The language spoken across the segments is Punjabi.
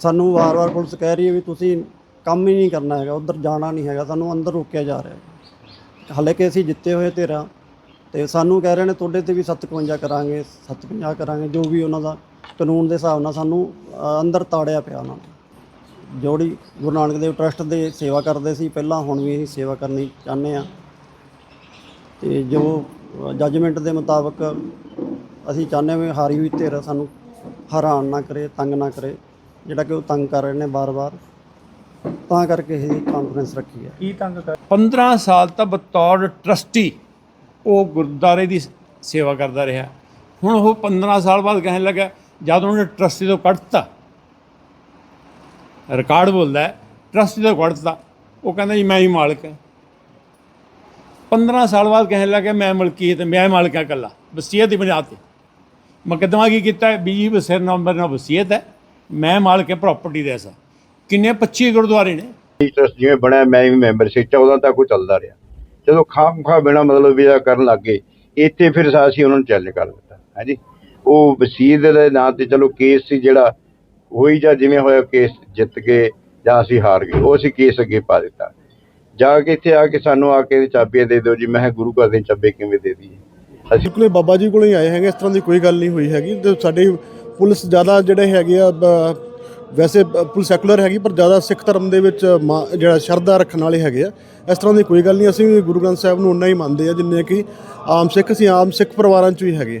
ਸਾਨੂੰ ਵਾਰ-ਵਾਰ ਪੁਲਿਸ ਕਹਿ ਰਹੀ ਹੈ ਵੀ ਤੁਸੀਂ ਕੰਮ ਹੀ ਨਹੀਂ ਕਰਨਾ ਹੈਗਾ ਉਧਰ ਜਾਣਾ ਨਹੀਂ ਹੈਗਾ ਸਾਨੂੰ ਅੰਦਰ ਰੋਕਿਆ ਜਾ ਰਿਹਾ ਹੈ। ਹਾਲੇ ਕਿ ਅਸੀਂ ਜਿੱਤੇ ਹੋਏ ਤੇਰਾ ਤੇ ਸਾਨੂੰ ਕਹਿ ਰਹੇ ਨੇ ਤੁਹਾਡੇ ਤੇ ਵੀ 751 ਕਰਾਂਗੇ 750 ਕਰਾਂਗੇ ਜੋ ਵੀ ਉਹਨਾਂ ਦਾ ਕਾਨੂੰਨ ਦੇ ਹਿਸਾਬ ਨਾਲ ਸਾਨੂੰ ਅ, ਅੰਦਰ ਤਾੜਿਆ ਪਿਆ ਉਹਨਾਂ ਨੇ। ਜੋੜੀ ਗੁਰੂ ਨਾਨਕ ਦੇਵ ਟਰਸਟ ਦੇ ਸੇਵਾ ਕਰਦੇ ਸੀ ਪਹਿਲਾਂ ਹੁਣ ਵੀ ਅਸੀਂ ਸੇਵਾ ਕਰਨੀ ਚਾਹੁੰਦੇ ਆ ਤੇ ਜੋ ਜੱਜਮੈਂਟ ਦੇ ਮੁਤਾਬਕ ਅਸੀਂ ਚਾਹੁੰਦੇ ਹਾਂ ਵੀ ਹਾਰੀ ਹੋਈ ਧਿਰ ਸਾਨੂੰ ਹੈਰਾਨ ਨਾ ਕਰੇ ਤੰਗ ਨਾ ਕਰੇ। ਜਿਹੜਾ ਕਿ ਉਹ ਤੰਗ ਕਰ ਰਹੇ ਨੇ ਬਾਰ-ਬਾਰ ਤਾਂ ਕਰਕੇ ਇਹ ਕਾਨਫਰੰਸ ਰੱਖੀ ਹੈ। ਕੀ ਤੰਗ ਕਰ 15 ਸਾਲ ਤਾਂ ਬਤੌਰ ਟਰਸਟੀ ਉਹ ਗੁਰਦੁਆਰੇ ਦੀ ਸੇਵਾ ਕਰਦਾ ਰਿਹਾ। ਹੁਣ ਉਹ 15 ਸਾਲ ਬਾਅਦ ਕਹਿਣ ਲੱਗਾ ਜਦ ਉਹਨੇ ਟਰਸਟੀ ਤੋਂ ਕੱਢਤਾ ਰਿਕਾਰਡ ਬੋਲਦਾ ਹੈ ਟਰਸਟੀ ਤੋਂ ਕੱਢਤਾ ਉਹ ਕਹਿੰਦਾ ਜੀ ਮੈਂ ਹੀ ਮਾਲਕ ਹਾਂ। 15 ਸਾਲ ਬਾਅਦ ਕਹਿਣ ਲੱਗਾ ਮੈਂ ਮਲਕੀਅਤ ਮੈਂ ਮਾਲਕ ਹਾਂ ਇਕੱਲਾ ਵਸੀਅਤ ਦੀ ਬੁਨਿਆਦ ਤੇ। ਮੁਕੱਦਮਾ ਕੀ ਕੀਤਾ ਹੈ? ਬੀਜੀ ਬਸਰ ਨੰਬਰ ਨਾਲ ਵਸੀਅਤ ਹੈ। ਮੈਂ ਮਾਲਕ ਹਾਂ ਪ੍ਰਾਪਰਟੀ ਦਾ ਐਸਾ ਕਿੰਨੇ? 25 ਗੁਰਦੁਆਰੇ ਨੇ। ਟਰਸਟ ਜਿਵੇਂ ਬਣਿਆ ਮੈਂ ਵੀ ਮੈਂਬਰ ਸੀ ਚੌਦਾਂ ਤੱਕ ਉਹ ਚੱਲਦਾ ਰਿਹਾ। ਜਦੋਂ ਖਾਮ ਖਾ ਬਿਨਾ ਮਤਲਬ ਵੀ ਇਹ ਕਰਨ ਲੱਗੇ ਇੱਥੇ ਫਿਰ ਅਸੀਂ ਉਹਨਾਂ ਨੂੰ ਚੈਲੰਜ ਕਰ ਦਿੱਤਾ ਹਾਂਜੀ। ਉਹ ਵਸੀਦ ਦੇ ਨਾਂ ਤੇ ਚਲੋ ਕੇਸ ਸੀ ਜਿਹੜਾ ਹੋਈ ਜਾਂ ਜਿਵੇਂ ਹੋਇਆ ਕੇਸ ਜਿੱਤ ਗਏ ਜਾਂ ਅਸੀਂ ਹਾਰ ਗਏ ਉਹ ਅਸੀਂ ਕੇਸ ਅੱਗੇ ਪਾ ਦਿੱਤਾ। ਜਾ ਕੇ ਇੱਥੇ ਆ ਕੇ ਸਾਨੂੰ ਆ ਕੇ ਚਾਬੀਆਂ ਦੇ ਦਿਓ ਜੀ ਮੈਂ ਗੁਰੂ ਘਰ ਦੇ ਚਾਬੇ ਕਿਵੇਂ ਦੇ ਦਈਏ? ਅਸੀਂ ਕੋਲੇ ਬਾਬਾ ਜੀ ਕੋਲੋਂ ਹੀ ਆਏ ਹੈਗੇ ਇਸ ਤਰ੍ਹਾਂ ਦੀ ਕੋਈ ਗੱਲ ਨਹੀਂ ਹੋਈ ਹੈਗੀ। ਤੇ ਸਾਡੇ ਪੁਲਿਸ ਜ਼ਿਆਦਾ ਜਿਹੜੇ ਹੈਗੇ ਆ ਵੈਸੇ ਪੁਲਿਸ ਸੈਕੂਲਰ ਹੈਗੀ, ਪਰ ਜ਼ਿਆਦਾ ਸਿੱਖ ਧਰਮ ਦੇ ਵਿੱਚ ਮਾ- ਜਿਹੜਾ ਸ਼ਰਧਾ ਰੱਖਣ ਵਾਲੇ ਹੈਗੇ ਆ। ਇਸ ਤਰ੍ਹਾਂ ਦੀ ਕੋਈ ਗੱਲ ਨਹੀਂ, ਅਸੀਂ ਗੁਰੂ ਗ੍ਰੰਥ ਸਾਹਿਬ ਨੂੰ ਉਨਾ ਹੀ ਮੰਨਦੇ ਆ ਜਿੰਨੇ ਕਿ ਆਮ ਸਿੱਖ ਅਸੀਂ ਆਮ ਸਿੱਖ ਪਰਿਵਾਰਾਂ ਚੋਂ ਹੀ ਹੈਗੇ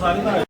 സാധ്യത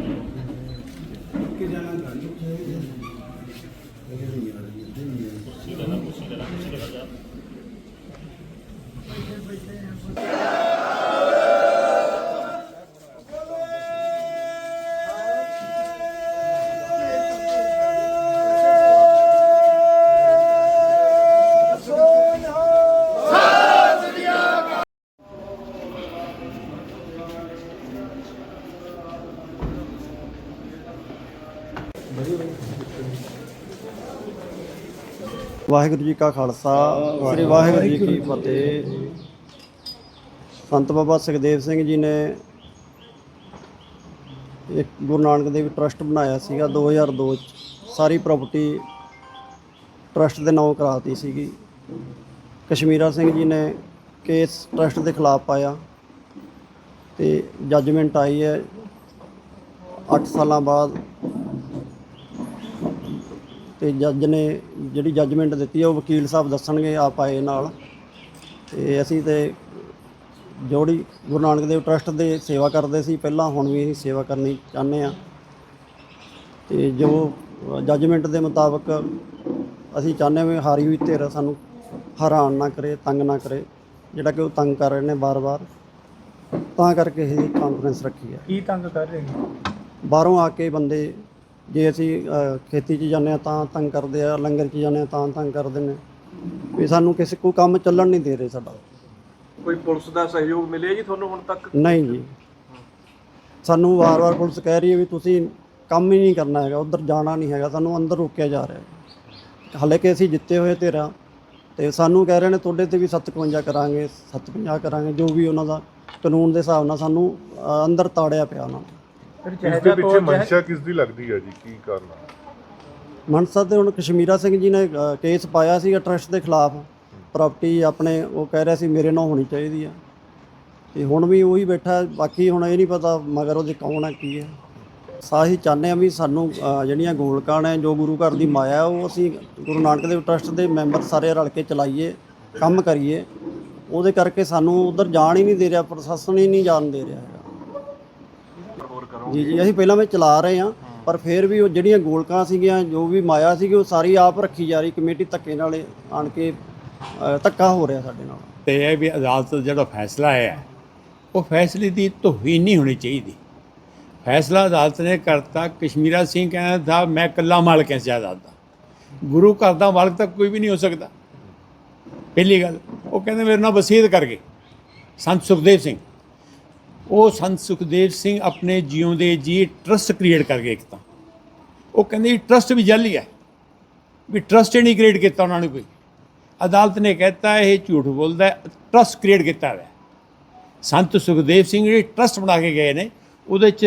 ਵਾਹਿਗੁਰੂ ਜੀ ਕਾ ਖਾਲਸਾ ਸ੍ਰੀ ਵਾਹਿਗੁਰੂ ਜੀ ਕੀ ਫਤਿਹ। ਸੰਤ ਬਾਬਾ ਸੁਖਦੇਵ ਸਿੰਘ ਜੀ ਨੇ ਇੱਕ ਗੁਰੂ ਨਾਨਕ ਦੇਵ ਟਰਸਟ ਬਣਾਇਆ ਸੀਗਾ 2002 ਚ। ਸਾਰੀ ਪ੍ਰਾਪਰਟੀ ਟਰਸਟ ਦੇ ਨਾਂ ਕਰਾਤੀ ਸੀਗੀ। ਕਸ਼ਮੀਰਾ ਸਿੰਘ ਜੀ ਨੇ ਕੇਸ ਟਰਸਟ ਦੇ ਖਿਲਾਫ ਪਾਇਆ ਤੇ ਜੱਜਮੈਂਟ ਆਈ ਹੈ। 8 ਸਾਲਾਂ ਬਾਅਦ ਤੇ ਜੱਜ ਨੇ ਜਿਹੜੀ ਜੱਜਮੈਂਟ ਦਿੱਤੀ ਹੈ ਉਹ ਵਕੀਲ ਸਾਹਿਬ ਦੱਸਣਗੇ ਆਪ ਆਏ ਨਾਲ। ਤੇ ਅਸੀਂ ਤੇ ਜੋੜੀ ਗੁਰੂ ਨਾਨਕ ਦੇਵ ਟਰਸਟ ਦੇ ਸੇਵਾ ਕਰਦੇ ਸੀ ਪਹਿਲਾਂ ਹੁਣ ਵੀ ਅਸੀਂ ਸੇਵਾ ਕਰਨੀ ਚਾਹੁੰਦੇ ਆ ਤੇ ਜੋ ਜੱਜਮੈਂਟ ਦੇ ਮੁਤਾਬਕ ਅਸੀਂ ਚਾਹੁੰਦੇ ਹਾਂ ਵੀ ਹਾਰੀ ਹੋਈ ਧਿਰ ਸਾਨੂੰ ਹੈਰਾਨ ਨਾ ਕਰੇ ਤੰਗ ਨਾ ਕਰੇ ਜਿਹੜਾ ਕਿ ਉਹ ਤੰਗ ਕਰ ਰਹੇ ਨੇ ਬਾਰ-ਬਾਰ। ਤਾਂ ਕਰਕੇ ਇਹ ਕਾਨਫਰੰਸ ਰੱਖੀ ਹੈ। ਕੀ ਤੰਗ ਕਰ ਰਹੇ ਨੇ? ਬਾਹਰੋਂ ਆ ਕੇ ਬੰਦੇ ਜੇ ਅਸੀਂ ਅ, ਖੇਤੀ 'ਚ ਜਾਂਦੇ ਆ ਤਾਂ ਤੰਗ ਕਰਦੇ ਆ ਲੰਗਰ 'ਚ ਜਾਂਦੇ ਆ ਤਾਂ ਤੰਗ ਕਰਦੇ ਨੇ। ਵੀ ਸਾਨੂੰ ਕਿਸੇ ਕੋਈ ਕੰਮ ਚੱਲਣ ਨਹੀਂ ਦੇ ਰਹੇ ਸਾਡਾ। ਕੋਈ ਪੁਲਿਸ ਦਾ ਸਹਿਯੋਗ ਮਿਲਿਆ ਜੀ ਤੁਹਾਨੂੰ ਹੁਣ ਤੱਕ? ਨਹੀਂ ਜੀ। ਸਾਨੂੰ ਵਾਰ-ਵਾਰ ਪੁਲਿਸ ਕਹਿ ਰਹੀ ਹੈ ਵੀ ਤੁਸੀਂ ਕੰਮ ਹੀ ਨਹੀਂ ਕਰਨਾ ਹੈਗਾ ਉਧਰ ਜਾਣਾ ਨਹੀਂ ਹੈਗਾ ਸਾਨੂੰ ਅੰਦਰ ਰੋਕਿਆ ਜਾ ਰਿਹਾ ਹੈ। ਹਾਲੇ ਕਿ ਅਸੀਂ ਜਿੱਤੇ ਹੋਏ ਤੇਰਾ ਤੇ ਸਾਨੂੰ ਕਹਿ ਰਹੇ ਨੇ ਤੁਹਾਡੇ ਤੇ ਵੀ 57 ਕਰਾਂਗੇ 57 ਕਰਾਂਗੇ ਜੋ ਵੀ ਉਹਨਾਂ ਦਾ ਕਾਨੂੰਨ ਦੇ ਹਿਸਾਬ ਨਾਲ ਸਾਨੂੰ ਅ, ਅੰਦਰ ਤਾੜਿਆ ਪਿਆ ਉਹਨਾਂ ਨੇ। ਇਸ ਦੇ ਪਿੱਛੇ ਮਨਸ਼ਾ ਕਿਸ ਦੀ ਲੱਗਦੀ ਹੈ ਜੀ? ਕੀ ਕਾਰਨ ਹੈ ਮਨਸਾ ਤੇ ਹੁਣ ਕਸ਼ਮੀਰਾ ਸਿੰਘ ਜੀ ਨੇ ਅ, ਕੇਸ ਪਾਇਆ ਸੀਗਾ ਟਰਸਟ ਦੇ ਖਿਲਾਫ। ਪ੍ਰਾਪਰਟੀ ਆਪਣੇ ਉਹ ਕਹਿ ਰਿਹਾ ਸੀ ਮੇਰੇ ਨਾਲ ਹੋਣੀ ਚਾਹੀਦੀ ਆ। ਤੇ ਹੁਣ ਵੀ ਉਹੀ ਬੈਠਾ ਬਾਕੀ ਹੁਣ ਇਹ ਨਹੀਂ ਪਤਾ ਮਗਰ ਉਹਦੇ ਕੌਣ ਹੈ ਕੀ ਹੈ ਸਾਹੀ ਚਾਹੁੰਦੇ ਆ ਵੀ ਸਾਨੂੰ ਅ, ਜਿਹੜੀਆਂ ਗੋਲਕਾਂ ਨੇ ਜੋ ਗੁਰੂ ਘਰ ਦੀ ਮਾਇਆ ਹੈ, ਉਹ ਅਸੀਂ ਗੁਰੂ ਨਾਨਕ ਦੇਵ ਟਰਸਟ ਦੇ ਮੈਂਬਰ ਸਾਰੇ ਰਲ ਕੇ ਚਲਾਈਏ ਕੰਮ ਕਰੀਏ। ਉਹਦੇ ਕਰਕੇ ਸਾਨੂੰ ਉਧਰ ਜਾਣ ਹੀ ਨਹੀਂ ਦੇ ਰਿਹਾ ਪ੍ਰਸ਼ਾਸਨ ਹੀ ਨਹੀਂ ਜਾਣ ਦੇ ਰਿਹਾ ਹੈਗਾ। ਜੀ ਜੀ ਅਸੀਂ ਪਹਿਲਾਂ ਵੀ ਚਲਾ ਰਹੇ ਹਾਂ ਪਰ ਫਿਰ ਵੀ ਉਹ ਜਿਹੜੀਆਂ ਗੋਲਕਾਂ ਸੀਗੀਆਂ ਜੋ ਵੀ ਮਾਇਆ ਸੀਗੀ ਉਹ ਸਾਰੀ ਆਪ ਰੱਖੀ ਜਾ ਰਹੀ ਕਮੇਟੀ ਧੱਕੇ ਨਾਲ ਇਹ ਆਣ ਕੇ ਅ, ਧੱਕਾ ਹੋ ਰਿਹਾ ਸਾਡੇ ਨਾਲ। ਤੇ ਇਹ ਵੀ ਅਦਾਲਤ ਦਾ ਜਿਹੜਾ ਫੈਸਲਾ ਹੈ ਉਹ ਫੈਸਲੇ ਦੀ ਤੋਹੀਨ ਨਹੀਂ ਹੋਣੀ ਚਾਹੀਦੀ। ਫੈਸਲਾ ਅਦਾਲਤ ਨੇ ਕਰਤਾ ਕਸ਼ਮੀਰਾ ਸਿੰਘ ਕਹਿੰਦਾ ਥਾ ਮੈਂ ਇਕੱਲਾ ਮਾਲਕ ਹਾਂ ਜਾਇਦਾਦ ਦਾ ਗੁਰੂ ਘਰ ਦਾ ਮਾਲਕ ਤਾਂ ਕੋਈ ਵੀ ਨਹੀਂ ਹੋ ਸਕਦਾ। ਪਹਿਲੀ ਗੱਲ ਉਹ ਕਹਿੰਦੇ ਮੇਰੇ ਨਾਲ ਵਸੀਅਤ ਕਰ ਗਏ ਸੰਤ ਸੁਖਦੇਵ ਸਿੰਘ। ਉਹ ਸੰਤ ਸੁਖਦੇਵ ਸਿੰਘ ਆਪਣੇ ਜਿਉਂਦੇ ਜੀ ਟਰਸਟ ਕ੍ਰੀਏਟ ਕਰ ਗਏ ਇੱਕ ਤਾਂ। ਉਹ ਕਹਿੰਦੇ ਟਰਸਟ ਵੀ ਜਾਲੀ ਹੈ ਵੀ ਟਰਸਟ ਹੀ ਨਹੀਂ ਕ੍ਰੀਏਟ ਕੀਤਾ ਉਹਨਾਂ ਨੇ ਕੋਈ। ਅਦਾਲਤ ਨੇ ਕਹਿਤਾ, ਇਹ ਝੂਠ ਬੋਲਦਾ ਹੈ ਟਰਸਟ ਕ੍ਰੀਏਟ ਕੀਤਾ ਹੋਇਆ ਹੈ। ਸੰਤ ਸੁਖਦੇਵ ਸਿੰਘ ਜਿਹੜੇ ਟਰਸਟ ਬਣਾ ਕੇ ਗਏ ਨੇ, ਉਹਦੇ ਚ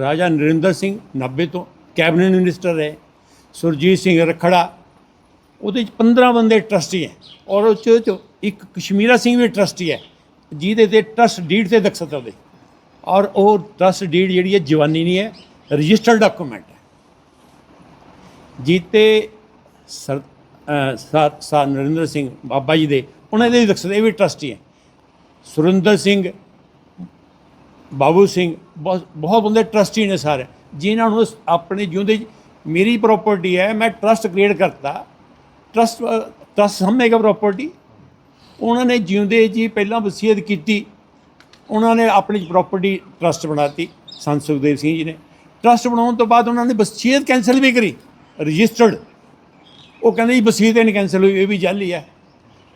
ਰਾਜਾ ਨਰਿੰਦਰ ਸਿੰਘ 90 ਤੋਂ ਕੈਬਨਿਟ ਮਿਨਿਸਟਰ ਰਹੇ, ਸੁਰਜੀਤ ਸਿੰਘ ਰਖੜਾ, ਉਹਦੇ ਚ 15 ਬੰਦੇ ਟਰਸਟੀ ਹੈ। ਔਰ ਉਹ 'ਚ ਚ ਇੱਕ ਕਸ਼ਮੀਰਾ ਸਿੰਘ ਵੀ ਟਰਸਟੀ ਹੈ। ਜਿਹਦੇ ਤੇ ਟਰਸਟ ਡੀਡ ਤੇ ਦਖਸਤ ਉਹਦੇ। ਔਰ ਉਹ ਟਰਸਟ ਡੀਡ ਜਿਹੜੀ ਹੈ ਜਵਾਨੀ ਨਹੀਂ ਹੈ ਰਜਿਸਟਰਡ ਡਾਕੂਮੈਂਟ ਹੈ। ਜੀਤੇ ਸਰ ਅ, ਸਰ ਨਰਿੰਦਰ ਸਿੰਘ ਬਾਬਾ ਜੀ ਦੇ ਉਹਨਾਂ ਦੇ ਵੀ ਇਹ ਵੀ ਟਰਸਟੀ ਹੈ ਸੁਰਿੰਦਰ ਸਿੰਘ ਬਾਬੂ ਸਿੰਘ ਬਹੁਤ ਬਹੁਤ ਬੰਦੇ ਟਰਸਟੀ ਨੇ ਸਾਰੇ। ਜਿਨ੍ਹਾਂ ਨੂੰ ਆਪਣੇ ਜਿਉਂਦੇ ਮੇਰੀ ਪ੍ਰਾਪਰਟੀ ਹੈ ਮੈਂ ਟਰਸਟ ਕ੍ਰੀਏਟ ਕਰਤਾ। ਟਰਸਟ ਟਰਸਟ ਸਮਝੇਗਾ ਪ੍ਰਾਪਰਟੀ ਉਹਨਾਂ ਨੇ ਜਿਉਂਦੇ ਜੀ ਪਹਿਲਾਂ ਵਸੀਅਤ ਕੀਤੀ, ਉਹਨਾਂ ਨੇ ਆਪਣੀ ਪ੍ਰਾਪਰਟੀ ਟਰਸਟ ਬਣਾਤੀ, ਸੰਤ ਸੁਖਦੇਵ ਸਿੰਘ ਜੀ ਨੇ। ਟਰਸਟ ਬਣਾਉਣ ਤੋਂ ਬਾਅਦ ਉਹਨਾਂ ਨੇ ਵਸੀਅਤ ਕੈਂਸਲ ਵੀ ਕਰੀ ਰਜਿਸਟਰਡ ਉਹ ਕਹਿੰਦੇ ਜੀ ਵਸੀਅਤ ਨਹੀਂ ਕੈਂਸਲ ਹੋਈ, ਇਹ ਵੀ ਜਾਲੀ ਹੈ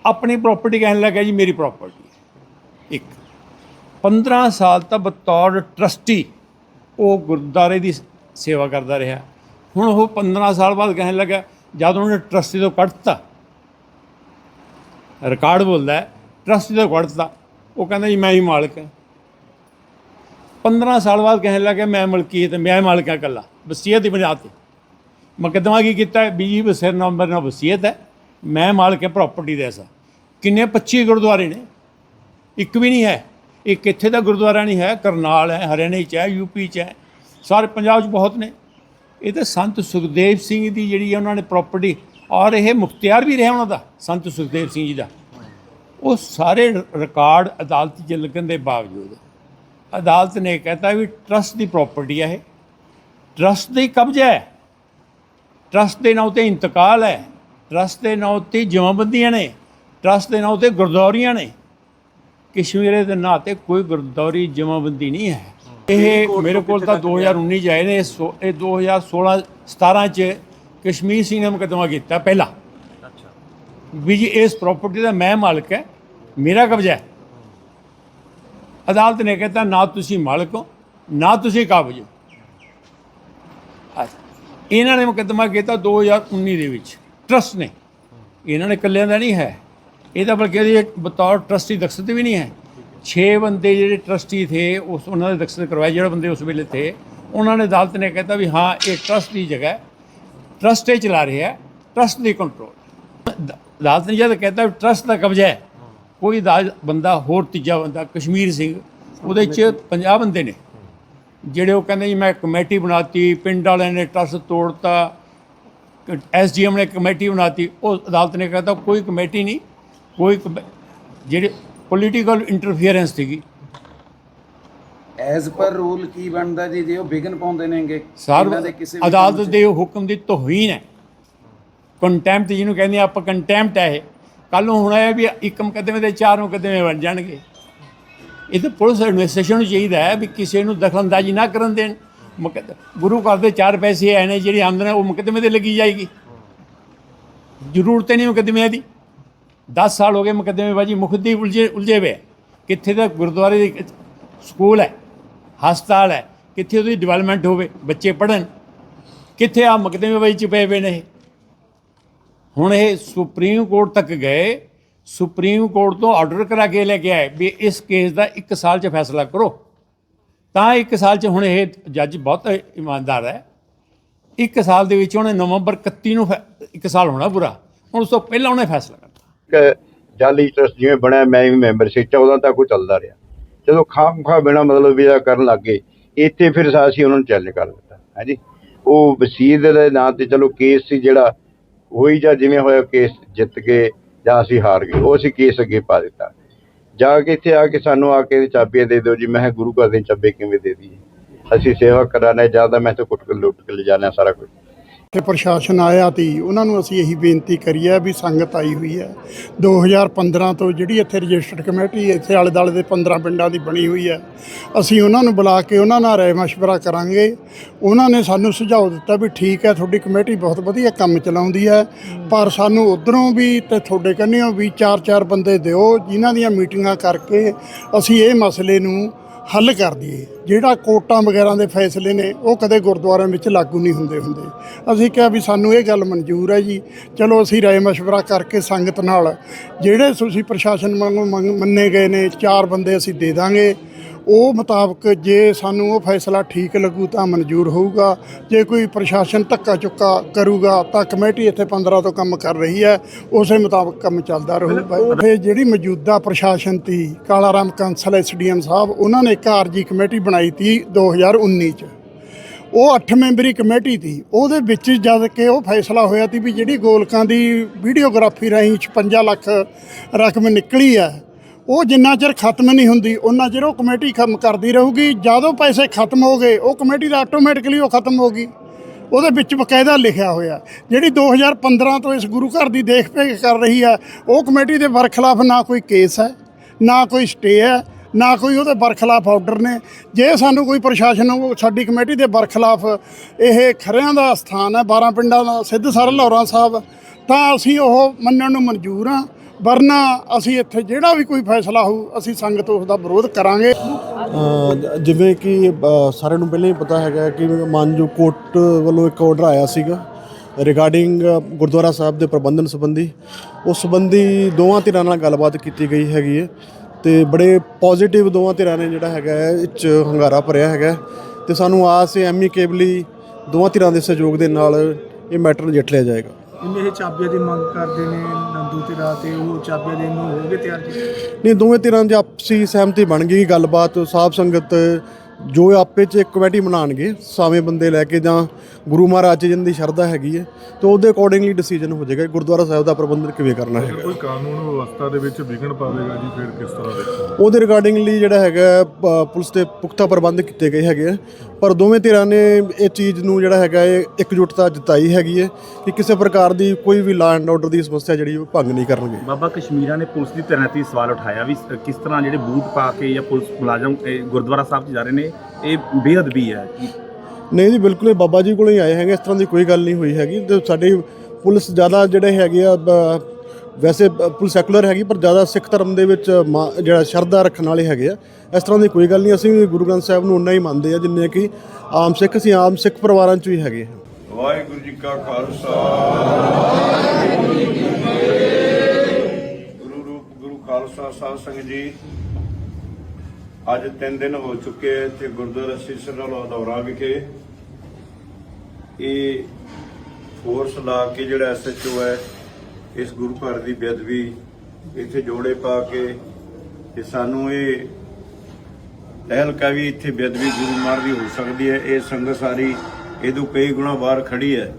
ਆਪਣੀ ਪ੍ਰਾਪਰਟੀ ਕਹਿਣ ਲੱਗਾ ਜੀ, ਮੇਰੀ ਪ੍ਰਾਪਰਟੀ ਇੱਕ। 15 ਸਾਲ ਤਾਂ ਬਤੌਰ ਟਰਸਟੀ ਉਹ ਗੁਰਦੁਆਰੇ ਦੀ ਸੇਵਾ ਕਰਦਾ ਰਿਹਾ। ਹੁਣ ਉਹ 15 ਸਾਲ ਬਾਅਦ ਕਹਿਣ ਲੱਗਾ, ਜਦ ਉਹਨੇ ਟਰਸਟੀ ਤੋਂ ਕੱਢਤਾ ਰਿਕਾਰਡ ਬੋਲਦਾ ਹੈ ਟਰਸਟੀ ਤੋਂ ਉਹ ਕਹਿੰਦਾ ਜੀ, ਮੈਂ ਹੀ ਮਾਲਕ ਹਾਂ। 15 ਸਾਲ ਬਾਅਦ ਕਹਿਣ ਲੱਗਾ, ਮੈਂ ਮਲਕੀਅਤ ਮੈਂ ਮਾਲਕ ਹਾਂ ਇਕੱਲਾ, ਵਸੀਅਤ ਹੀ ਬਣਾ 'ਤੇ ਮੁਕੱਦਮਾ ਕੀ ਕੀਤਾ? ਬੀਜੀ ਬਸਰ ਨੰਬਰ ਨਾਲ ਵਸੀਅਤ ਹੈ, ਮੈਂ ਮਾਲਕ ਹਾਂ ਪ੍ਰਾਪਰਟੀ ਦਾ ਐਸਾ। ਕਿੰਨੇ? 25 ਗੁਰਦੁਆਰੇ ਨੇ। ਇੱਕ ਵੀ ਨਹੀਂ ਹੈ। ਇਹ ਕਿੱਥੇ ਦਾ ਗੁਰਦੁਆਰਾ ਨਹੀਂ ਹੈ? ਕਰਨਾਲ ਹੈ, ਹਰਿਆਣੇ ਚ ਹੈ ਯੂਪੀ ਚ ਹੈ। ਸਾਰੇ ਪੰਜਾਬ ਚ ਬਹੁਤ ਨੇ। ਇਹ ਤਾਂ ਸੰਤ ਸੁਖਦੇਵ ਸਿੰਘ ਦੀ ਜਿਹੜੀ ਹੈ, ਉਹਨਾਂ ਨੇ ਪ੍ਰਾਪਰਟੀ ਔਰ ਇਹ ਮੁਖਤਿਆਰ ਵੀ ਰਿਹਾ ਉਹਨਾਂ ਦਾ ਸੰਤ ਸੁਖਦੇਵ ਸਿੰਘ ਜੀ ਦਾ। ਉਹ ਸਾਰੇ ਰਿਕਾਰਡ ਅਦਾਲਤ 'ਚ ਲੱਗਣ ਦੇ ਬਾਵਜੂਦ ਅਦਾਲਤ ਨੇ ਕਹਿਤਾ ਵੀ ਟਰਸਟ ਦੀ ਪ੍ਰਾਪਰਟੀ ਹੈ ਇਹ। ਟਰਸਟ ਦੇ ਕਬਜ਼ਾ ਹੈ। ਟਰਸਟ ਦੇ ਨਾਂ ਤੇ ਇੰਤਕਾਲ ਹੈ। ਟਰਸਟ ਦੇ ਨਾਂ ਤੇ ਜਮਾਬੰਦੀਆਂ ਨੇ। ਟਰਸਟ ਦੇ ਨਾਂ ਤੇ ਗੁਰਦੌਰੀਆਂ ਨੇ। ਕਸ਼ਮੀਰੇ ਦੇ ਨਾਂ ਤੇ ਕੋਈ ਗੁਰਦੌਰੀ ਜਮਾਬੰਦੀ ਨਹੀਂ ਹੈ। ਇਹ ਮੇਰੇ ਕੋਲ ਤਾਂ 2019 ਚ ਆਏ ਨੇ ਇਹ 2016 17 ਚ ਕਸ਼ਮੀਰ ਸਿੰਘ ਨੇ ਮੁਕੱਦਮਾ ਕੀਤਾ ਪਹਿਲਾ। ਵੀ ਜੀ ਇਸ ਪ੍ਰਾਪਰਟੀ ਦਾ ਮੈਂ ਮਾਲਕ ਹੈ ਮੇਰਾ ਕਬਜ਼ਾ ਹੈ। ਅਦਾਲਤ ਨੇ ਕਹਿਤਾ ਨਾ ਤੁਸੀਂ ਮਾਲਕ ਹੋ ਨਾ ਤੁਸੀਂ ਕਾਬਜ ਹੋ। ਅੱਛਾ। ਇਹਨਾਂ ਨੇ ਮੁਕੱਦਮਾ ਕੀਤਾ 2019 ਦੇ ਵਿੱਚ। ਟਰਸਟ ਨੇ। ਇਹਨਾਂ ਨੇ ਇਕੱਲਿਆਂ ਦਾ ਨਹੀਂ ਹੈ। ਇਹ ਤਾਂ ਬਲਕਿ ਇਹਦੀ ਬਤੌਰ ਟਰਸਟੀ ਦਖਤ ਵੀ ਨਹੀਂ ਹੈ। 6 ਬੰਦੇ ਜਿਹੜੇ ਟਰਸਟੀ ਥੇ ਉਸ ਉਹਨਾਂ ਦੇ ਦਖਤ ਕਰਵਾਏ ਜਿਹੜੇ ਬੰਦੇ ਉਸ ਵੇਲੇ ਥੇ। ਉਹਨਾਂ ਨੇ ਅਦਾਲਤ ਨੇ ਕਹਿਤਾ ਵੀ ਹਾਂ ਇਹ ਟਰਸਟ ਦੀ ਜਗ੍ਹਾ ਹੈ ਟਰਸਟ ਇਹ ਚਲਾ ਰਿਹਾ ਹੈ ਟਰਸਟ ਦੀ ਕੰਟਰੋਲ ਅਦਾਲਤ ਨੇ ਜਦ ਕਹਿੰਦਾ ਟਰਸਟ ਦਾ ਕਬਜ਼ਾ ਹੈ, ਕੋਈ ਅਦਾਲਤ ਬੰਦਾ, ਹੋਰ ਤੀਜਾ ਬੰਦਾ, ਕਸ਼ਮੀਰ ਸਿੰਘ, ਉਹਦੇ ਚ 50 ਬੰਦੇ ਨੇ। ਜਿਹੜੇ ਉਹ ਕਹਿੰਦੇ ਜੀ ਮੈਂ ਕਮੇਟੀ ਬਣਾਤੀ, ਪਿੰਡ ਵਾਲਿਆਂ ਨੇ ਟਰਸਟ ਤੋੜਤਾ ਐਸਡੀਐਮ ਨੇ ਕਮੇਟੀ ਬਣਾਤੀ, ਉਹ ਅਦਾਲਤ ਨੇ ਕਹਿੰਦਾ ਕੋਈ ਕਮੇਟੀ ਨਹੀਂ, ਕੋਈ ਕਮੇ- ਜਿਹੜੇ ਪੋਲੀਟੀਕਲ ਇੰਟਰਫੀਅਰੈਂਸ ਸੀਗੀ ਐਜ਼ ਪਰ ਰੂਲ ਕੀ ਬਣਦਾ ਜੀ? ਜੇ ਉਹ ਵਿਗਨ ਪਾਉਂਦੇ ਨੇਗੇ ਸਰ ਇਹਨਾਂ ਦੇ ਕਿਸੇ ਵੀ ਅਦਾਲਤ ਕੰਮ 'ਚ। ਦੇ ਹੁਕਮ ਦੀ ਤੋਹੀਨ ਹੈ। ਕੰਟੈਂਪਟ ਜਿਹਨੂੰ ਕਹਿੰਦੇ ਆ, ਆਪਾਂ ਕੰਟੈਂਪਟ ਹੈ ਇਹ। ਕੱਲ ਨੂੰ ਹੋਣਾ ਹੈ ਵੀ ਇੱਕ ਮੁਕੱਦਮੇ ਦੇ ਚਾਰ ਮੁਕੱਦਮੇ ਬਣ ਜਾਣਗੇ। ਇਹ ਤਾਂ ਪੁਲਿਸ ਐਡਮਿਨਿਸਟ੍ਰੇਸ਼ਨ ਨੂੰ ਚਾਹੀਦਾ ਹੈ ਵੀ ਕਿਸੇ ਨੂੰ ਦਖਲਅੰਦਾਜ਼ੀ ਨਾ ਕਰਨ ਦੇਣ। ਮੁਕੱਦ- ਗੁਰੂ ਘਰ ਦੇ ਚਾਰ ਪੈਸੇ ਆਏ ਨੇ ਜਿਹੜੀ ਆਮਦਨ ਹੈ ਉਹ ਮੁਕੱਦਮੇ ਤੇ ਲੱਗੀ ਜਾਏਗੀ। ਜ਼ਰੂਰਤ ਹੀ ਨਹੀਂ ਮੁਕੱਦਮਿਆਂ ਦੀ। 10 ਸਾਲ ਹੋ ਗਏ ਮੁਕੱਦਮੇਬਾਜ਼ੀ ਮੁਖਦੀ ਉਲਝੇ ਉਲਝੇ ਹੋਏ ਹੈ। ਕਿੱਥੇ ਦਾ ਗੁਰਦੁਆਰੇ ਦੀ ਇੱਕ ਸਕੂਲ ਹੈ। ਹਸਪਤਾਲ ਹੈ। ਕਿੱਥੇ ਉਹਦੀ ਡਿਵੈਲਪਮੈਂਟ ਹੋਵੇ, ਬੱਚੇ ਪੜਨ ਕਿੱਥੇ ਆ ਮਕਦਮੇ ਚ ਪਏ ਹੋਏ ਨੇ ਹੁਣ ਇਹ ਸੁਪਰੀਮ ਕੋਰਟ ਤੱਕ ਗਏ, ਸੁਪਰੀਮ ਕੋਰਟ ਤੋਂ ਆਰਡਰ ਕਰਾ ਕੇ ਲੈ ਕੇ ਆਏ ਵੀ ਇਸ ਕੇਸ ਦਾ 1 ਸਾਲ 'ਚ ਫੈਸਲਾ ਕਰੋ। ਤਾਂ 1 ਸਾਲ 'ਚ ਹੁਣ ਇਹ ਜੱਜ ਬਹੁਤ ਇਮਾਨਦਾਰ ਹੈ। 1 ਸਾਲ ਦੇ ਵਿੱਚ ਉਹਨੇ ਨਵੰਬਰ 31 ਨੂੰ 1 ਸਾਲ ਹੋਣਾ ਪੂਰਾ। ਹੁਣ ਉਸ ਤੋਂ ਪਹਿਲਾਂ ਉਹਨੇ ਫੈਸਲਾ ਕਰਤਾ। ਜਾਲੀ ਟਰਸਟ ਜਿਵੇਂ ਬਣਿਆ, ਮੈਂ ਵੀ ਮੈਂਬਰ ਸੀ, ਚੌਦਾਂ ਤੱਕ ਉਹ ਚੱਲਦਾ ਰਿਹਾ। ਜਦੋਂ ਖਾਮ ਖਾ ਬਿਨਾ ਮਤਲਬ ਵੀ ਇਹ ਕਰਨ ਲੱਗੇ ਇੱਥੇ ਫਿਰ ਅਸੀਂ ਉਹਨਾਂ ਨੂੰ ਚੈਲੰਜ ਕਰ ਦਿੱਤਾ, ਹਾਂਜੀ। ਉਹ ਵਸੀਦ ਦੇ ਨਾਂ ਤੇ ਚਲੋ ਕੇਸ ਸੀ ਜਿਹੜਾ, ਹੋਈ ਜਾਂ ਜਿਵੇਂ ਹੋਇਆ ਕੇਸ ਜਿੱਤ ਕੇ ਜਾਂ ਅਸੀਂ ਹਾਰ ਗਏ, ਉਹ ਅਸੀਂ ਕੇਸ ਅੱਗੇ ਪਾ ਦਿੱਤਾ। ਜਾ ਕੇ ਇੱਥੇ ਆ ਕੇ ਸਾਨੂੰ ਆ ਕੇ ਚਾਬੀਆਂ ਦੇ ਦਿਓ ਜੀ, ਮੈਂ ਕਿਹਾ ਗੁਰੂ ਘਰ ਦੇ ਚਾਬੀਆਂ ਕਿਵੇਂ ਦੇ ਦਈਏ? ਅਸੀਂ ਸੇਵਾ ਕਰਾਣਾ ਜ਼ਿਆਦਾ ਮੈਂ ਤਾਂ ਕੁੱਟ ਕੇ ਲੁੱਟ ਕੇ ਲੈ ਜਾਣਾ ਸਾਰਾ ਕੁਝ ਇੱਥੇ ਪ੍ਰਸ਼ਾਸਨ ਆਇਆ ਤੀ, ਉਹਨਾਂ ਨੂੰ ਅਸੀਂ ਇਹੀ ਬੇਨਤੀ ਕਰੀ ਹੈ ਵੀ ਸੰਗਤ ਆਈ ਹੋਈ ਹੈ। 2015 ਤੋਂ ਜਿਹੜੀ ਇੱਥੇ ਰਜਿਸਟਰਡ ਕਮੇਟੀ ਇੱਥੇ ਆਲੇ ਦੁਆਲੇ ਦੇ 15 ਪਿੰਡਾਂ ਦੀ ਬਣੀ ਹੋਈ ਹੈ। ਅਸੀਂ ਉਹਨਾਂ ਨੂੰ ਬੁਲਾ ਕੇ ਉਹਨਾਂ ਨਾਲ ਰਾਏ ਮਸ਼ਵਰਾ ਕਰਾਂਗੇ। ਉਹਨਾਂ ਨੇ ਸਾਨੂੰ ਸੁਝਾਅ ਦਿੱਤਾ ਵੀ ਠੀਕ ਹੈ, ਤੁਹਾਡੀ ਕਮੇਟੀ ਬਹੁਤ ਵਧੀਆ ਕੰਮ ਚਲਾਉਂਦੀ ਹੈ। ਪਰ ਸਾਨੂੰ ਉਧਰੋਂ ਵੀ ਤੇ ਤੁਹਾਡੇ ਕੰਨਿਓ ਵੀ ਚਾਰ ਚਾਰ ਬੰਦੇ ਦਿਓ, ਜਿਨ੍ਹਾਂ ਦੀਆਂ ਮੀਟਿੰਗਾਂ ਕਰਕੇ ਅਸੀਂ ਇਹ ਮਸਲੇ ਨੂੰ ਹੱਲ ਕਰ ਦਈਏ। ਜਿਹੜਾ ਕੋਟਾਂ ਵਗੈਰਾ ਦੇ ਫੈਸਲੇ ਨੇ, ਉਹ ਕਦੇ ਗੁਰਦੁਆਰਿਆਂ ਵਿੱਚ ਲਾਗੂ ਨਹੀਂ ਹੁੰਦੇ ਹੁੰਦੇ। ਅਸੀਂ ਕਿਹਾ ਵੀ ਸਾਨੂੰ ਇਹ ਗੱਲ ਮਨਜ਼ੂਰ ਹੈ ਜੀ। ਚਲੋ ਅਸੀਂ ਰਾਏ ਮਸ਼ਵਰਾ ਕਰਕੇ ਸੰਗਤ ਨਾਲ, ਜਿਹੜੇ ਤੁਸੀਂ ਪ੍ਰਸ਼ਾਸਨ ਵਾਂਗੂ ਮੰਗ- ਮੰਨੇ ਗਏ ਨੇ, ਚਾਰ ਬੰਦੇ ਅਸੀਂ ਦੇ ਦਾਂਗੇ। ਉਹ ਮੁਤਾਬਕ ਜੇ ਸਾਨੂੰ ਉਹ ਫੈਸਲਾ ਠੀਕ ਲੱਗੂ ਤਾਂ ਮਨਜ਼ੂਰ ਹੋਊਗਾ। ਜੇ ਕੋਈ ਪ੍ਰਸ਼ਾਸਨ ਧੱਕਾ ਚੁੱਕਾ ਕਰੂਗਾ ਤਾਂ ਕਮੇਟੀ ਇੱਥੇ 15 ਤੋਂ ਕੰਮ ਕਰ ਰਹੀ ਹੈ। ਉਸੇ ਮੁਤਾਬਕ ਕੰਮ ਚੱਲਦਾ ਰਹੂਗਾ ਇਹ ਜਿਹੜੀ ਮੌਜੂਦਾ ਪ੍ਰਸ਼ਾਸਨ ਤੀ ਕਾਲਾ ਰਾਮ ਕੰਸਲ ਐਸਡੀਐਮ ਸਾਹਿਬ ਉਹਨਾਂ ਨੇ ਇੱਕ ਆਰਜੀ ਕਮੇਟੀ ਬਣਾਈ ਤੀ 2019 ਚ। ਉਹ 8 ਮੈਂਬਰੀ ਕਮੇਟੀ ਤੀ। ਉਹਦੇ ਵਿੱਚ ਜਦ ਕਿ ਉਹ ਫੈਸਲਾ ਹੋਇਆ ਤੀ ਵੀ ਜਿਹੜੀ ਗੋਲਕਾਂ ਦੀ ਵੀਡੀਓਗ੍ਰਾਫੀ ਰਾਹੀਂ 56 ਲੱਖ ਰਕਮ ਨਿਕਲੀ ਹੈ ਉਹ ਜਿੰਨਾ ਚਿਰ ਖਤਮ ਨਹੀਂ ਹੁੰਦੀ, ਉਹਨਾਂ ਚਿਰ ਉਹ ਕਮੇਟੀ ਕੰਮ ਕਰਦੀ ਰਹੂਗੀ। ਜਦੋਂ ਪੈਸੇ ਖਤਮ ਹੋ ਗਏ, ਉਹ ਕਮੇਟੀ ਦਾ ਆਟੋਮੈਟਿਕਲੀ ਉਹ ਖਤਮ ਹੋ ਗਈ। ਉਹਦੇ ਵਿੱਚ ਬਕਾਇਦਾ ਲਿਖਿਆ ਹੋਇਆ। ਜਿਹੜੀ 2015 ਤੋਂ ਇਸ ਗੁਰੂ ਘਰ ਦੀ ਦੇਖਭੇਖ ਕਰ ਰਹੀ ਹੈ, ਉਹ ਕਮੇਟੀ ਦੇ ਬਰਖਲਾਫ ਨਾ ਕੋਈ ਕੇਸ ਹੈ, ਨਾ ਕੋਈ ਸਟੇ ਹੈ, ਨਾ ਕੋਈ ਉਹਦੇ ਬਰਖਲਾਫ ਆਰਡਰ ਨੇ। ਜੇ ਸਾਨੂੰ ਕੋਈ ਪ੍ਰਸ਼ਾਸਨ ਸਾਡੀ ਕਮੇਟੀ ਦੇ ਬਰਖਲਾਫ ਇਹ ਖਰਿਆਂ ਦਾ ਸਥਾਨ ਹੈ 12 ਪਿੰਡਾਂ ਦਾ, ਸਿੱਧ ਸਰ ਲੌਰਾ ਸਾਹਿਬ, ਤਾਂ ਅਸੀਂ ਉਹ ਮੰਨਣ ਨੂੰ ਮਨਜ਼ੂਰ ਹਾਂ। ਵਰਨਾ ਅਸੀਂ ਇੱਥੇ ਜਿਹੜਾ ਵੀ ਕੋਈ ਫੈਸਲਾ ਹੋਊ, ਅਸੀਂ ਸੰਗਤ ਉਸ ਦਾ ਵਿਰੋਧ ਕਰਾਂਗੇ। ਜਿਵੇਂ ਕਿ ਸਾਰਿਆਂ ਨੂੰ ਪਹਿਲਾਂ ਹੀ ਪਤਾ ਹੈਗਾ ਕਿ ਮਾਨਜੋ ਕੋਰਟ ਵੱਲੋਂ ਇੱਕ ਆਰਡਰ ਆਇਆ ਸੀਗਾ ਰਿਗਾਰਡਿੰਗ ਗੁਰਦੁਆਰਾ ਸਾਹਿਬ ਦੇ ਪ੍ਰਬੰਧਨ ਸੰਬੰਧੀ। ਉਸ ਸੰਬੰਧੀ ਦੋਵਾਂ ਧਿਰਾਂ ਨਾਲ ਗੱਲਬਾਤ ਕੀਤੀ ਗਈ ਹੈਗੀ ਹੈ ਤੇ ਬੜੇ ਪੋਜ਼ਿਟਿਵ ਦੋਵਾਂ ਧਿਰਾਂ ਨੇ ਜਿਹੜਾ ਹੈਗਾ ਹੈ, ਇਹ 'ਚ ਹੰਗਾਰਾ ਭਰਿਆ ਹੈਗਾ ਤੇ ਸਾਨੂੰ ਆਸ ਹੈ ਐਮੀਕੇਬਲੀ ਦੋਵਾਂ ਧਿਰਾਂ ਦੇ ਸਹਿਯੋਗ ਦੇ ਨਾਲ ਇਹ ਮੈਟਰ ਨਜਿੱਠ ਲਿਆ ਜਾਏਗਾ। ਜਿਵੇਂ ਇਹ ਚਾਬੀਆਂ ਦੀ ਮੰਗ ਕਰਦੇ ਨੇ ਨੰਦੂ ਤੇ ਰਾਤ ਤੇ ਉਹ ਚਾਬੀਆਂ ਦੇਣ ਨੂੰ ਹੋ ਗਏ ਤਿਆਰ ਜੀ? ਨਹੀਂ ਦੋਵੇਂ ਧਿਰਾਂ ਦੀ ਆਪਸੀ ਸਹਿਮਤੀ ਬਣ ਗਈ ਗੱਲਬਾਤ ਸਾਧ ਸੰਗਤ ਜੋ ਆਪੇ ਚ ਇੱਕ ਕਮੇਟੀ ਬਣਾਣਗੇ ਸਾਵੇਂ ਬੰਦੇ ਲੈ ਕੇ ਜਾਂ ਗੁਰੂ ਮਹਾਰਾਜ ਜੀ ਦੀ ਸ਼ਰਧਾ ਹੈਗੀ ਹੈ ਤੇ ਉਹਦੇ ਅਕੋਰਡਿੰਗਲੀ ਡਿਸੀਜਨ ਹੋ ਜਾਏਗਾ ਗੁਰਦੁਆਰਾ ਸਾਹਿਬ ਦਾ ਪ੍ਰਬੰਧਨ ਕਿਵੇਂ ਕਰਨਾ ਹੈਗਾ। ਕੋਈ ਕਾਨੂੰਨ ਵਿਵਸਥਾ ਦੇ ਵਿੱਚ ਵਿਘਨ ਪਾਵੇਗਾ ਜੀ ਫਿਰ ਕਿਸ ਤਰ੍ਹਾਂ ਦੇਖੋ ਉਹਦੇ ਰਿਗਾਰਡਿੰਗਲੀ ਜਿਹੜਾ ਹੈਗਾ ਪੁਲਿਸ ਦੇ ਪੁਖਤਾ ਪ੍ਰਬੰਧ ਕੀਤੇ ਗਏ ਹੈਗੇ ਆ ਪਰ ਦੋਵੇਂ ਧਿਰਾਂ ਨੇ ਇਹ ਚੀਜ਼ ਨੂੰ ਜਿਹੜਾ ਹੈਗਾ ਇਹ ਇਕਜੁੱਟਤਾ ਜਤਾਈ ਹੈਗੀ ਹੈ ਕਿ ਕਿਸੇ ਪ੍ਰਕਾਰ ਦੀ ਕੋਈ ਵੀ ਲਾਅ ਐਂਡ ਆਰਡਰ ਦੀ ਸਮੱਸਿਆ ਜਿਹੜੀ ਉਹ ਭੰਗ ਨਹੀਂ ਕਰਨਗੇ। ਬਾਬਾ ਕਸ਼ਮੀਰਾ ਨੇ ਪੁਲਿਸ ਦੀ ਤੈਨਾਤੀ ਸਵਾਲ ਉਠਾਇਆ ਵੀ ਕਿਸ ਤਰ੍ਹਾਂ ਜਿਹੜੇ ਬੂਟ ਪਾ ਕੇ ਜਾਂ ਪੁਲਿਸ ਮੁਲਾਜ਼ਮ ਗੁਰਦੁਆਰਾ ਸਾਹਿਬ 'ਚ ਜਾ ਰਹੇ ਨੇ ਇਹ ਬੇਅਦਬੀ ਹੈ ਨਹੀਂ ਜੀ ਬਿਲਕੁਲ ਇਹ ਬਾਬਾ ਜੀ ਕੋਲੋਂ ਹੀ ਆਏ ਹੈਗੇ ਇਸ ਤਰ੍ਹਾਂ ਦੀ ਕੋਈ ਗੱਲ ਨਹੀਂ ਹੋਈ ਹੈਗੀ। ਤੇ ਸਾਡੀ ਪੁਲਿਸ ਜ਼ਿਆਦਾ ਜਿਹੜੇ ਹੈਗੇ ਆ ਵੈਸੇ ਪੁਲਿਸ ਸੈਕੂਲਰ ਹੈਗੀ, ਪਰ ਜ਼ਿਆਦਾ ਸਿੱਖ ਧਰਮ ਦੇ ਵਿੱਚ ਮਾ- ਜਿਹੜਾ ਸ਼ਰਧਾ ਰੱਖਣ ਵਾਲੇ ਹੈਗੇ ਆ। ਇਸ ਤਰ੍ਹਾਂ ਦੀ ਕੋਈ ਗੱਲ ਨਹੀਂ, ਅਸੀਂ ਵੀ ਗੁਰੂ ਗ੍ਰੰਥ ਸਾਹਿਬ ਨੂੰ ਉਨਾ ਹੀ ਮੰਨਦੇ ਆ, ਜਿੰਨੇ ਕਿ ਆਮ ਸਿੱਖ ਅਸੀਂ ਆਮ ਸਿੱਖ ਪਰਿਵਾਰਾਂ 'ਚ ਹੀ ਹੈਗੇ ਹਾਂ ਵਾਹਿਗੁਰੂ ਜੀ ਕਾ ਖਾਲਸਾ। ਗੁਰੂ ਰੂਪ, ਗੁਰੂ ਖਾਲਸਾ ਸਾਹਿਬ ਸੰਗਤ ਜੀ, ਅੱਜ 3 ਦਿਨ ਹੋ ਚੁੱਕੇ ਹੈ ਤੇ ਗੁਰਦੁਆਰਾ ਸਿਸਰਾ ਦੌਰਾ ਵਿਖੇ। ਇਹ ਫੋਰਸ ਲਾ ਕੇ ਜਿਹੜਾ ਐਸਐਚਓ ਹੈ ਇਸ ਗੁਰੂ ਘਰ ਦੀ ਬੇਅਦਬੀ ਇੱਥੇ ਜੋੜੇ ਪਾ ਕੇ ਤੇ ਸਾਨੂੰ ਇਹ ਤਹਿਲਕਾ ਵੀ ਇੱਥੇ ਬੇਅਦਬੀ ਗੁਰੂ ਮਾਰ ਦੀ ਹੋ ਸਕਦੀ ਹੈ, ਇਹ ਸੰਗਤ ਸਾਰੀ ਇਹਦੋਂ ਕਈ ਗੁਣਾ ਬਾਹਰ ਖੜੀ ਹੈ।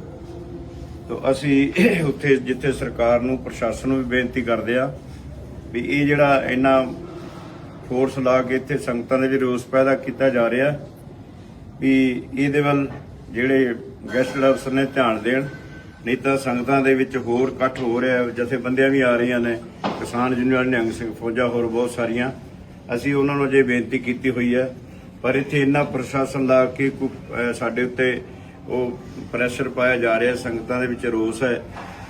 ਤਾਂ ਅਸੀਂ ਉੱਥੇ ਜਿੱਥੇ ਸਰਕਾਰ ਨੂੰ, ਪ੍ਰਸ਼ਾਸਨ ਨੂੰ ਵੀ ਬੇਨਤੀ ਕਰਦੇ ਆ ਵੀ ਇਹ ਜਿਹੜਾ ਇੰਨਾ ਫੋਰਸ ਲਾ ਕੇ ਇੱਥੇ ਸੰਗਤਾਂ ਦੇ ਵੀ ਰੋਸ ਪੈਦਾ ਕੀਤਾ ਜਾ ਰਿਹਾ ਵੀ ਇਹਦੇ ਵੱਲ ਜਿਹੜੇ ਗੈਸਟ ਅਫਸਰ ਨੇ ਧਿਆਨ ਦੇਣ। ਨਹੀਂ ਤਾਂ ਸੰਗਤਾਂ ਦੇ ਵਿੱਚ ਹੋਰ ਇਕੱਠ ਹੋ ਰਿਹਾ ਜਥੇਬੰਦੀਆਂ ਵੀ ਆ ਰਹੀਆਂ ਨੇ, ਕਿਸਾਨ ਯੂਨੀਅਨ ਨਿਹੰਗ ਸਿੰਘ ਫੌਜਾਂ ਹੋਰ ਬਹੁਤ ਸਾਰੀਆਂ। ਅਸੀਂ ਉਹਨਾਂ ਨੂੰ ਜੇ ਬੇਨਤੀ ਕੀਤੀ ਹੋਈ ਹੈ, ਪਰ ਇੱਥੇ ਇੰਨਾ ਪ੍ਰਸ਼ਾਸਨ ਲਾ ਕੇ ਸਾਡੇ ਉੱਤੇ ਉਹ ਪ੍ਰੈਸ਼ਰ ਪਾਇਆ ਜਾ ਰਿਹਾ, ਸੰਗਤਾਂ ਦੇ ਵਿੱਚ ਰੋਸ ਹੈ।